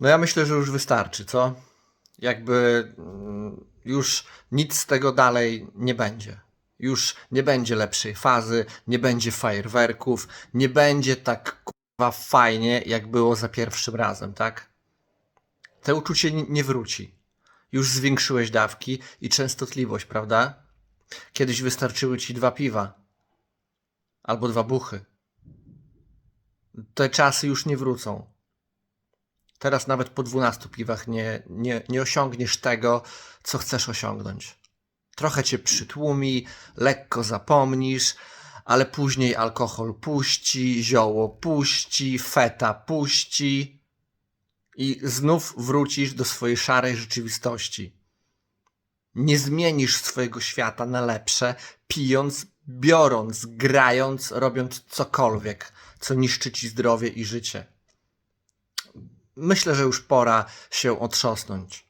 No ja myślę, że już wystarczy, co? Jakby mm, już nic z tego dalej nie będzie. Już nie będzie lepszej fazy, nie będzie fajerwerków, nie będzie tak kurwa fajnie, jak było za pierwszym razem, tak? To uczucie nie wróci. Już zwiększyłeś dawki i częstotliwość, prawda? Kiedyś wystarczyły ci dwa piwa albo dwa buchy. Te czasy już nie wrócą. Teraz nawet po 12 piwach nie, nie, nie osiągniesz tego, co chcesz osiągnąć. Trochę cię przytłumi, lekko zapomnisz, ale później alkohol puści, zioło puści, feta puści i znów wrócisz do swojej szarej rzeczywistości. Nie zmienisz swojego świata na lepsze, pijąc, biorąc, grając, robiąc cokolwiek, co niszczy ci zdrowie i życie myślę, że już pora się otrząsnąć.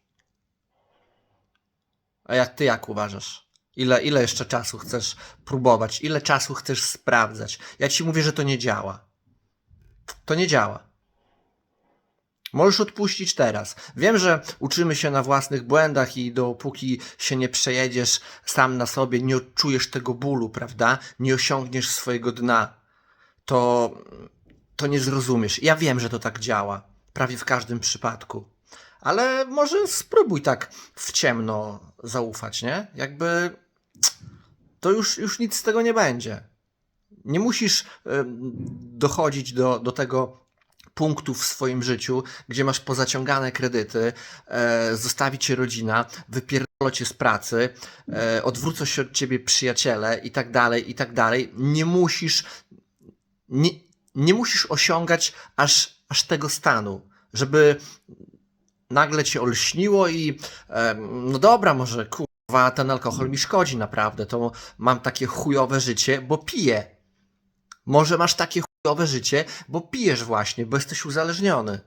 A jak ty jak uważasz? Ile, ile jeszcze czasu chcesz próbować? Ile czasu chcesz sprawdzać? Ja ci mówię, że to nie działa. To nie działa. Możesz odpuścić teraz. Wiem, że uczymy się na własnych błędach i dopóki się nie przejedziesz sam na sobie, nie odczujesz tego bólu, prawda? Nie osiągniesz swojego dna, to, to nie zrozumiesz. Ja wiem, że to tak działa. Prawie w każdym przypadku. Ale może spróbuj tak w ciemno zaufać, nie? Jakby to już, już nic z tego nie będzie. Nie musisz dochodzić do, do tego punktu w swoim życiu, gdzie masz pozaciągane kredyty, e, zostawi cię rodzina, wypierdolą cię z pracy, e, odwrócą się od ciebie przyjaciele i tak dalej, i tak dalej. Nie musisz nie, nie musisz osiągać aż, aż tego stanu, żeby nagle cię olśniło i no dobra, może kurwa, ten alkohol mi szkodzi naprawdę, to mam takie chujowe życie, bo piję. Może masz takie chujowe życie, bo pijesz właśnie, bo jesteś uzależniony.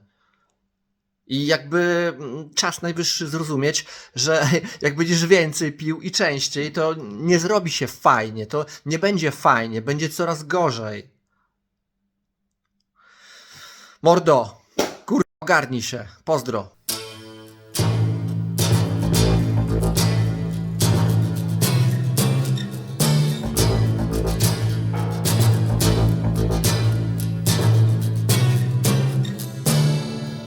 I jakby mm, czas najwyższy zrozumieć, że jak będziesz więcej pił i częściej, to nie zrobi się fajnie, to nie będzie fajnie, będzie coraz gorzej. Mordo, kurwa, ogarnij się. Pozdro.